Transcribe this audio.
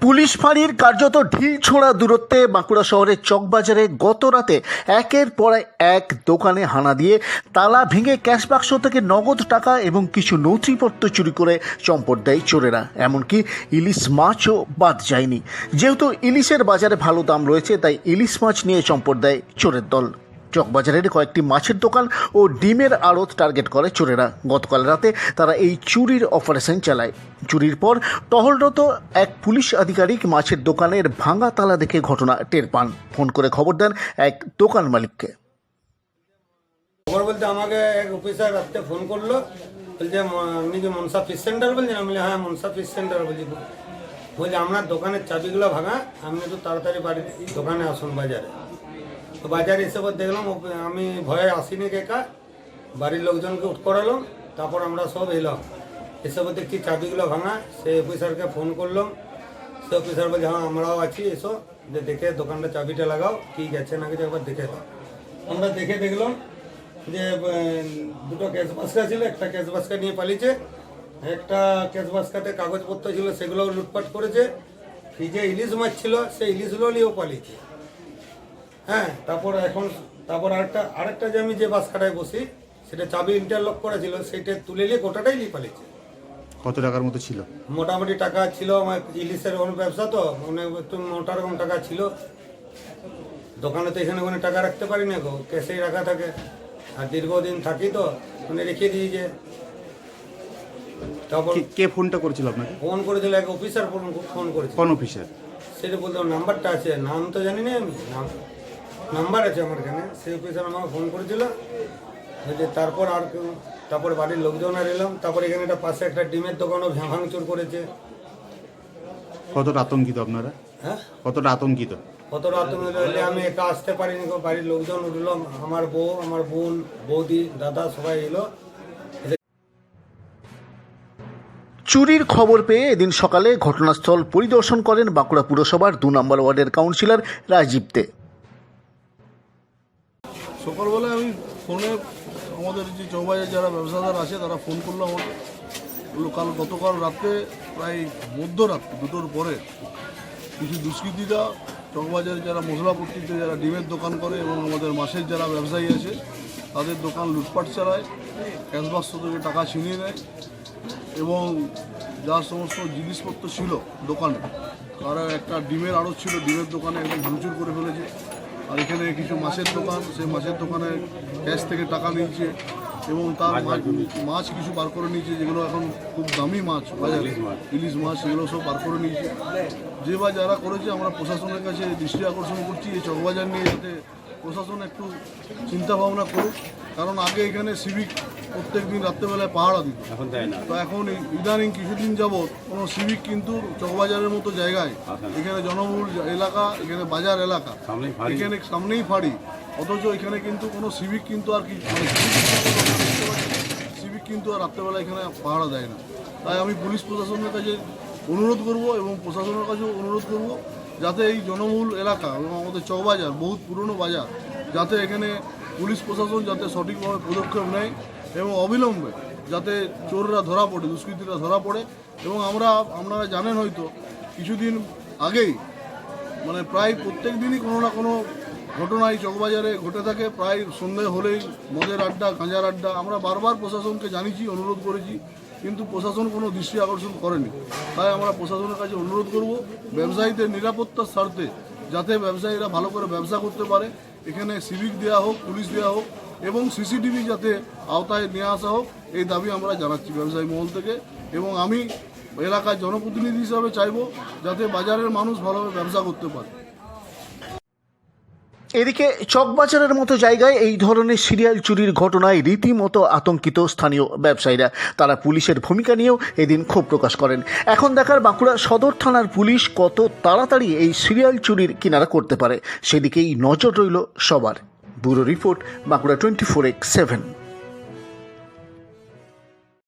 Police ফাঁড়ির কার্যত ঢিল ছোড়া দূরত্বে বাঁকুড়া শহরের চকবাজারে গত রাতে একের পর এক দোকানে হানা দিয়ে তালা ভেঙে ক্যাশ বাক্স থেকে নগদ টাকা এবং কিছু নথিপত্র চুরি করে চম্পট দেয় চোরেরা। এমনকি ইলিশ মাছও বাদ যায়নি। যেহেতু ইলিশের বাজারে ভালো দাম রয়েছে, তাই ইলিশ মাছ নিয়ে চম্পট দেয় চোরের দল। চকবাজারের কয়েকটি মাছের দোকান ও ডিমের আড়ত টার্গেট করে চোরেরা। গতকাল রাতে তারা এই চুরির অপারেশন চালায়। চুরির পর টহলরত এক পুলিশ আধিকারিক মাছের দোকানের ভাঙা তালা দেখে ঘটনা টের পান। ফোন করে খবর দেন এক দোকান মালিককে। খবর বলতে আমাকে এক অফিসার রাত্রে ফোন করল। বলছে আপনি কি মনসা ফিশ সেন্টার বলছেন? আমি বলি হ্যাঁ মনসা ফিশ সেন্টার বলছি। বলছে আপনার দোকানের চাবিগুলো ভাঙা, আপনি তো তাড়াতাড়ি বাড়ির দোকানে আসুন বাজারে। তো বাজারে এসে দেখলাম আমি ভয়ে আসিনি একা। বাড়ির লোকজনকে উঠ করালাম, তারপর আমরা সব এলাম। এসে পর দেখছি চাবিগুলো ভাঙা, সেই অফিসারকে ফোন করলাম। সে অফিসার বলছে হ্যাঁ আমরাও আছি, এসো। যে দেখে দোকানটা চাবিটা লাগাও, কি গেছে না গেছে, একবার দেখে দাও। আমরা দেখে দেখলাম যে দুটো ক্যাশ বাস্কা ছিল, একটা ক্যাশ বাস্কা নিয়ে পালিয়েছে, একটা ক্যাশ বাস্কাতে কাগজপত্র ছিল সেগুলো লুটপাট করেছে। ফ্রিজে ইলিশ মাছ ছিল, সেই ইলিশগুলো নিয়েও পালিয়েছে। হ্যাঁ তারপর এখন তারপর আরেকটা আরেকটা যে আমি যে বাস্কাটায় বসি সেটা চাবি ইন্টারলক করা ছিল সেটা তুলে নিয়ে গোটাটাই নিয়ে পালিয়েছে। কত টাকার মতো ছিল? মোটামুটি টাকা ছিল আমার ইলিশের ওর ব্যবসা তো মানে একটু মোটা রকম টাকা ছিল। দোকানে তো এখানে ওখানে টাকা রাখতে পারি না গো ক্যাশেই রাখা থাকে। আর দীর্ঘদিন থাকি তো মানে রেখে দিয়েছে তারপর কে- কে ফোনটা করেছিল আপনাকে? ফোন করেছিল এক অফিসার ফোন ফোন করেছিল। কোন অফিসার সেটা বলতে নাম্বারটা আছে নাম তো জানি না আমি নাম নাম্বার আছে আমার এখানে। সেই অফিসার আমাকে ফোন করেছিল। যে তারপর আর কেউ তারপর বাড়ির লোকজন আর এলাম। তারপর এখানে একটা পাশে একটা ডিমের দোকানও ভাঙচুর করেছে। কতটা আতঙ্কিত আপনারা? হ্যাঁ? কতটা আতঙ্কিত? কতটা আতঙ্কিত? হলে আমি একা আসতে পারিনি বাড়ির লোকজন উঠল আমার বউ আমার বোন বৌদি দাদা সবাই এলো। চুরির খবর পেয়ে এদিন সকালে ঘটনাস্থল পরিদর্শন করেন বাঁকুড়া পুরসভার দু নম্বর ওয়ার্ডের কাউন্সিলর রাজীব দে। সকালবেলায় আমি ফোনে আমাদের যে চৌবাজার যারা ব্যবসাদার আছে, তারা ফোন করল আমাকে বলল, কাল গতকাল রাতে প্রায় মধ্যরাত দুটোর পরে কিছু দুষ্কৃতীরা চকবাজারে যারা মশলাপট্টিতে যারা ডিমের দোকান করে এবং আমাদের মাছের যারা ব্যবসায়ী আছে, তাদের দোকান লুটপাট চালায়, ক্যাশবাক্স থেকে টাকা ছিনিয়ে নেয় এবং যা সমস্ত জিনিসপত্র ছিল দোকানে, তারা একটা ডিমের আড়ত ছিল, ডিমের দোকানে একদম ভাঙচুর করে ফেলেছে। আর এখানে কিছু মাছের দোকান সেই মাছের দোকানে ক্যাশ থেকে টাকা নিয়েছে এবং তার মাছ কিছু বার করে নিয়েছে যেগুলো এখন খুব দামি মাছ বাজারে। ইলিশ মাছ সেগুলো সব বার করে নিয়েছে। যে বা যারা করেছে আমরা প্রশাসনের কাছে দৃষ্টি আকর্ষণ করছি এই চকবাজার নিয়ে যাতে প্রশাসন একটু চিন্তা ভাবনা করুক। কারণ আগে এখানে সিভিক প্রত্যেক দিন রাত্রেবেলায় পাহারা দিত। এখন তো এখন এই ইদানিং কিছুদিন যাবৎ কোনো সিভিক কিন্তু চকবাজারের মতো জায়গায় এখানে জনবহুল এলাকা এখানে বাজার এলাকা এখানে সামনেই ফাড়ি। অথচ এখানে কিন্তু কোনো সিভিক কিন্তু আর কি মানে সিভিক কিন্তু আর রাত্রেবেলা এখানে পাহারা দেয় না। তাই আমি পুলিশ প্রশাসনের কাছে অনুরোধ করব এবং প্রশাসনের কাছেও অনুরোধ করব যাতে এই জনবহুল এলাকা এবং আমাদের চকবাজার, বহুত পুরনো বাজার, যাতে এখানে পুলিশ প্রশাসন যাতে সঠিকভাবে পদক্ষেপ নেয় এবং অবিলম্বে যাতে চোররা ধরা পড়ে, দুষ্কৃতীরা ধরা পড়ে এবং আমরা, আপনারা জানেন হয়তো, কিছুদিন আগেই মানে প্রায় প্রত্যেক দিনই কোনো না কোনো ঘটনা এই চকবাজারে ঘটে থাকে। প্রায় সন্ধে হলেই মদের আড্ডা, গাঁজার আড্ডা, আমরা বারবার প্রশাসনকে জানিয়েছি, অনুরোধ করেছি কিন্তু প্রশাসন কোনো দৃষ্টি আকর্ষণ করেনি। তাই আমরা প্রশাসনের কাছে অনুরোধ করব, ব্যবসায়ীদের নিরাপত্তার স্বার্থে যাতে ব্যবসায়ীরা ভালো করে ব্যবসা করতে পারে। এখানে সিভিক দেওয়া হোক, পুলিশ দেওয়া হোক, এবং সিসিটিভি যাতে আওতায় নিয়ে আসা হোক, এই দাবি আমরা জানাচ্ছি ব্যবসায়ী মহল থেকে। এবং আমি এলাকার জনপ্রতিনিধি হিসাবে চাইব যাতে বাজারের মানুষ ভালোভাবে ব্যবসা করতে পারে। এদিকে চকবাজারের মতো জায়গায় এই ধরনের সিরিয়াল চুরির ঘটনায় রীতিমতো আতঙ্কিত স্থানীয় ব্যবসায়ীরা। তারা পুলিশের ভূমিকা নিয়েও এদিন ক্ষোভ প্রকাশ করেন। এখন দেখার বাঁকুড়া সদর থানার পুলিশ কত তাড়াতাড়ি এই সিরিয়াল চুরির কিনারা করতে পারে, সেদিকেই নজর রইল সবার। Bureau report, Bankura twenty four X seven.